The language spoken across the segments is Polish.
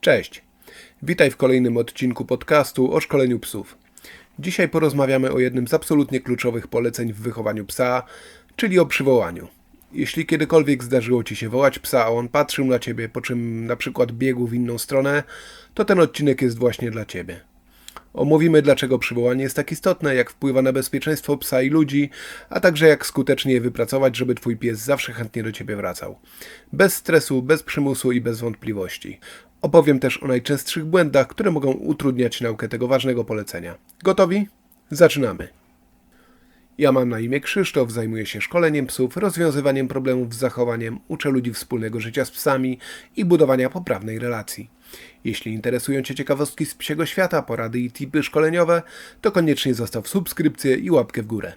Cześć. Witaj w kolejnym odcinku podcastu o szkoleniu psów. Dzisiaj porozmawiamy o jednym z absolutnie kluczowych poleceń w wychowaniu psa, czyli o przywołaniu. Jeśli kiedykolwiek zdarzyło ci się wołać psa, a on patrzył na ciebie, po czym na przykład biegł w inną stronę, to ten odcinek jest właśnie dla ciebie. Omówimy, dlaczego przywołanie jest tak istotne, jak wpływa na bezpieczeństwo psa i ludzi, a także jak skutecznie je wypracować, żeby twój pies zawsze chętnie do ciebie wracał. Bez stresu, bez przymusu i bez wątpliwości. Opowiem też o najczęstszych błędach, które mogą utrudniać naukę tego ważnego polecenia. Gotowi? Zaczynamy. Ja mam na imię Krzysztof, zajmuję się szkoleniem psów, rozwiązywaniem problemów z zachowaniem, uczę ludzi wspólnego życia z psami i budowania poprawnej relacji. Jeśli interesują Cię ciekawostki z psiego świata, porady i tipy szkoleniowe, to koniecznie zostaw subskrypcję i łapkę w górę.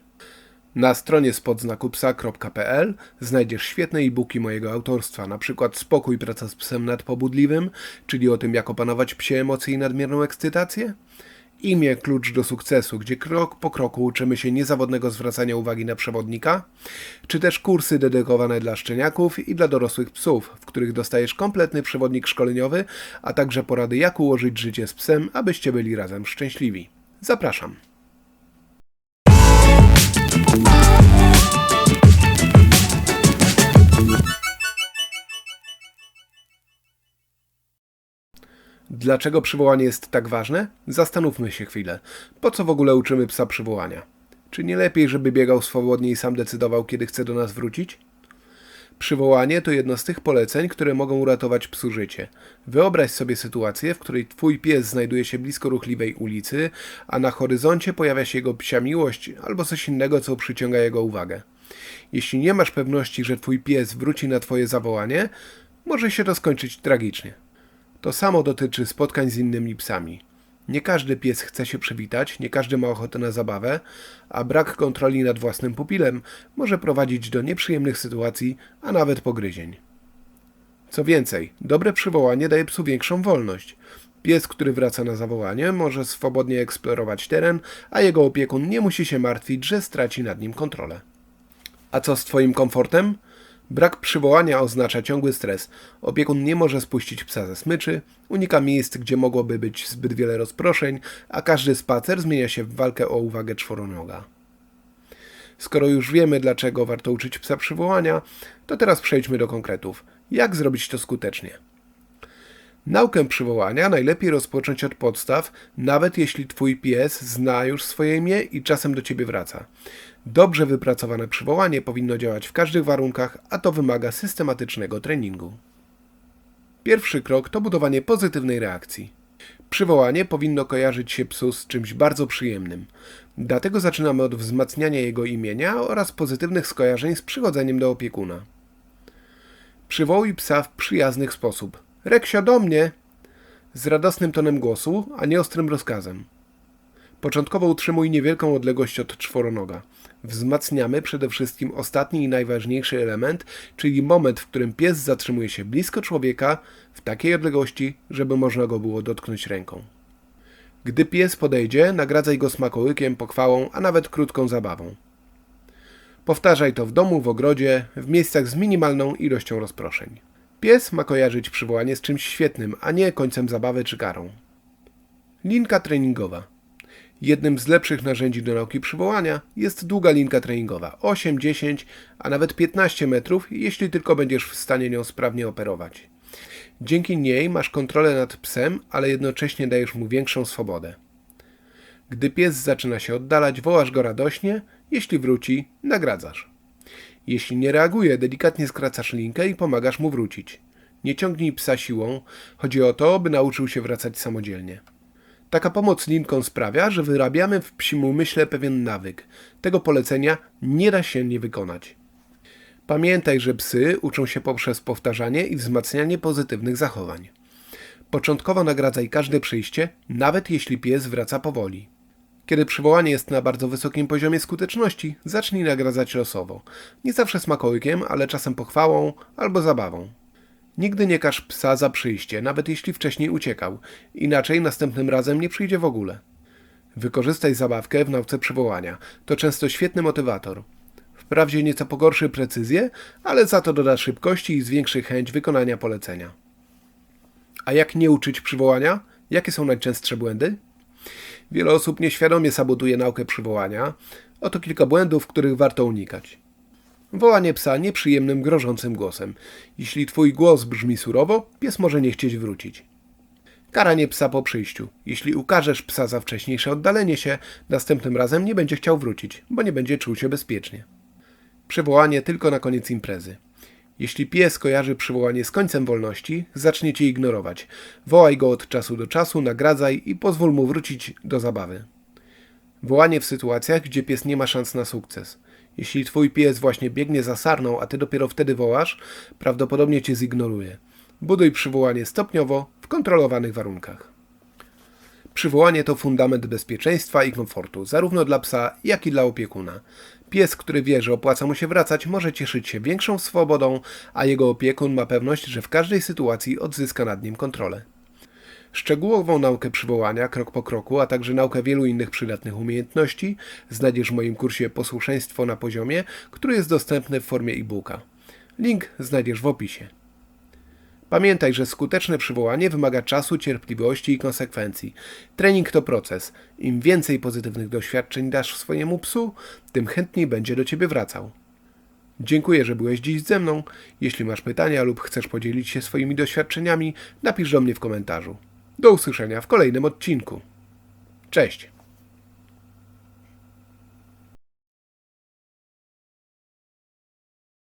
Na stronie spodznakupsa.pl znajdziesz świetne e-booki mojego autorstwa, np. Spokój praca z psem nadpobudliwym, czyli o tym jak opanować psie emocje i nadmierną ekscytację, Imię klucz do sukcesu, gdzie krok po kroku uczymy się niezawodnego zwracania uwagi na przewodnika, czy też kursy dedykowane dla szczeniaków i dla dorosłych psów, w których dostajesz kompletny przewodnik szkoleniowy, a także porady jak ułożyć życie z psem, abyście byli razem szczęśliwi. Zapraszam. Dlaczego przywołanie jest tak ważne? Zastanówmy się chwilę. Po co w ogóle uczymy psa przywołania? Czy nie lepiej, żeby biegał swobodnie i sam decydował, kiedy chce do nas wrócić? Przywołanie to jedno z tych poleceń, które mogą uratować psu życie. Wyobraź sobie sytuację, w której twój pies znajduje się blisko ruchliwej ulicy, a na horyzoncie pojawia się jego psia miłość albo coś innego, co przyciąga jego uwagę. Jeśli nie masz pewności, że twój pies wróci na twoje zawołanie, może się to skończyć tragicznie. To samo dotyczy spotkań z innymi psami. Nie każdy pies chce się przywitać, nie każdy ma ochotę na zabawę, a brak kontroli nad własnym pupilem może prowadzić do nieprzyjemnych sytuacji, a nawet pogryzień. Co więcej, dobre przywołanie daje psu większą wolność. Pies, który wraca na zawołanie, może swobodnie eksplorować teren, a jego opiekun nie musi się martwić, że straci nad nim kontrolę. A co z Twoim komfortem? Brak przywołania oznacza ciągły stres. Opiekun nie może spuścić psa ze smyczy, unika miejsc, gdzie mogłoby być zbyt wiele rozproszeń, a każdy spacer zmienia się w walkę o uwagę czworonoga. Skoro już wiemy, dlaczego warto uczyć psa przywołania, to teraz przejdźmy do konkretów. Jak zrobić to skutecznie? Naukę przywołania najlepiej rozpocząć od podstaw, nawet jeśli twój pies zna już swoje imię i czasem do ciebie wraca. Dobrze wypracowane przywołanie powinno działać w każdych warunkach, a to wymaga systematycznego treningu. Pierwszy krok to budowanie pozytywnej reakcji. Przywołanie powinno kojarzyć się psu z czymś bardzo przyjemnym. Dlatego zaczynamy od wzmacniania jego imienia oraz pozytywnych skojarzeń z przychodzeniem do opiekuna. Przywołuj psa w przyjazny sposób. Reksio do mnie! Z radosnym tonem głosu, a nie ostrym rozkazem. Początkowo utrzymuj niewielką odległość od czworonoga. Wzmacniamy przede wszystkim ostatni i najważniejszy element, czyli moment, w którym pies zatrzymuje się blisko człowieka w takiej odległości, żeby można go było dotknąć ręką. Gdy pies podejdzie, nagradzaj go smakołykiem, pochwałą, a nawet krótką zabawą. Powtarzaj to w domu, w ogrodzie, w miejscach z minimalną ilością rozproszeń. Pies ma kojarzyć przywołanie z czymś świetnym, a nie końcem zabawy czy karą. Linka treningowa. Jednym z lepszych narzędzi do nauki przywołania jest długa linka treningowa 8, 10, a nawet 15 metrów, jeśli tylko będziesz w stanie nią sprawnie operować. Dzięki niej masz kontrolę nad psem, ale jednocześnie dajesz mu większą swobodę. Gdy pies zaczyna się oddalać, wołasz go radośnie, jeśli wróci, nagradzasz. Jeśli nie reaguje, delikatnie skracasz linkę i pomagasz mu wrócić. Nie ciągnij psa siłą, chodzi o to, by nauczył się wracać samodzielnie. Taka pomoc linką sprawia, że wyrabiamy w psim umyśle pewien nawyk. Tego polecenia nie da się nie wykonać. Pamiętaj, że psy uczą się poprzez powtarzanie i wzmacnianie pozytywnych zachowań. Początkowo nagradzaj każde przyjście, nawet jeśli pies wraca powoli. Kiedy przywołanie jest na bardzo wysokim poziomie skuteczności, zacznij nagradzać losowo. Nie zawsze smakołykiem, ale czasem pochwałą albo zabawą. Nigdy nie każ psa za przyjście, nawet jeśli wcześniej uciekał, inaczej następnym razem nie przyjdzie w ogóle. Wykorzystaj zabawkę w nauce przywołania. To często świetny motywator. Wprawdzie nieco pogorszy precyzję, ale za to doda szybkości i zwiększy chęć wykonania polecenia. A jak nie uczyć przywołania? Jakie są najczęstsze błędy? Wiele osób nieświadomie sabotuje naukę przywołania. Oto kilka błędów, których warto unikać. Wołanie psa nieprzyjemnym, grożącym głosem. Jeśli twój głos brzmi surowo, pies może nie chcieć wrócić. Karanie psa po przyjściu. Jeśli ukażesz psa za wcześniejsze oddalenie się, następnym razem nie będzie chciał wrócić, bo nie będzie czuł się bezpiecznie. Przywołanie tylko na koniec imprezy. Jeśli pies kojarzy przywołanie z końcem wolności, zacznie cię ignorować. Wołaj go od czasu do czasu, nagradzaj i pozwól mu wrócić do zabawy. Wołanie w sytuacjach, gdzie pies nie ma szans na sukces. Jeśli twój pies właśnie biegnie za sarną, a ty dopiero wtedy wołasz, prawdopodobnie cię zignoruje. Buduj przywołanie stopniowo, w kontrolowanych warunkach. Przywołanie to fundament bezpieczeństwa i komfortu, zarówno dla psa, jak i dla opiekuna. Pies, który wie, że opłaca mu się wracać, może cieszyć się większą swobodą, a jego opiekun ma pewność, że w każdej sytuacji odzyska nad nim kontrolę. Szczegółową naukę przywołania, krok po kroku, a także naukę wielu innych przydatnych umiejętności znajdziesz w moim kursie Posłuszeństwo na poziomie, który jest dostępny w formie e-booka. Link znajdziesz w opisie. Pamiętaj, że skuteczne przywołanie wymaga czasu, cierpliwości i konsekwencji. Trening to proces. Im więcej pozytywnych doświadczeń dasz swojemu psu, tym chętniej będzie do ciebie wracał. Dziękuję, że byłeś dziś ze mną. Jeśli masz pytania lub chcesz podzielić się swoimi doświadczeniami, napisz do mnie w komentarzu. Do usłyszenia w kolejnym odcinku. Cześć!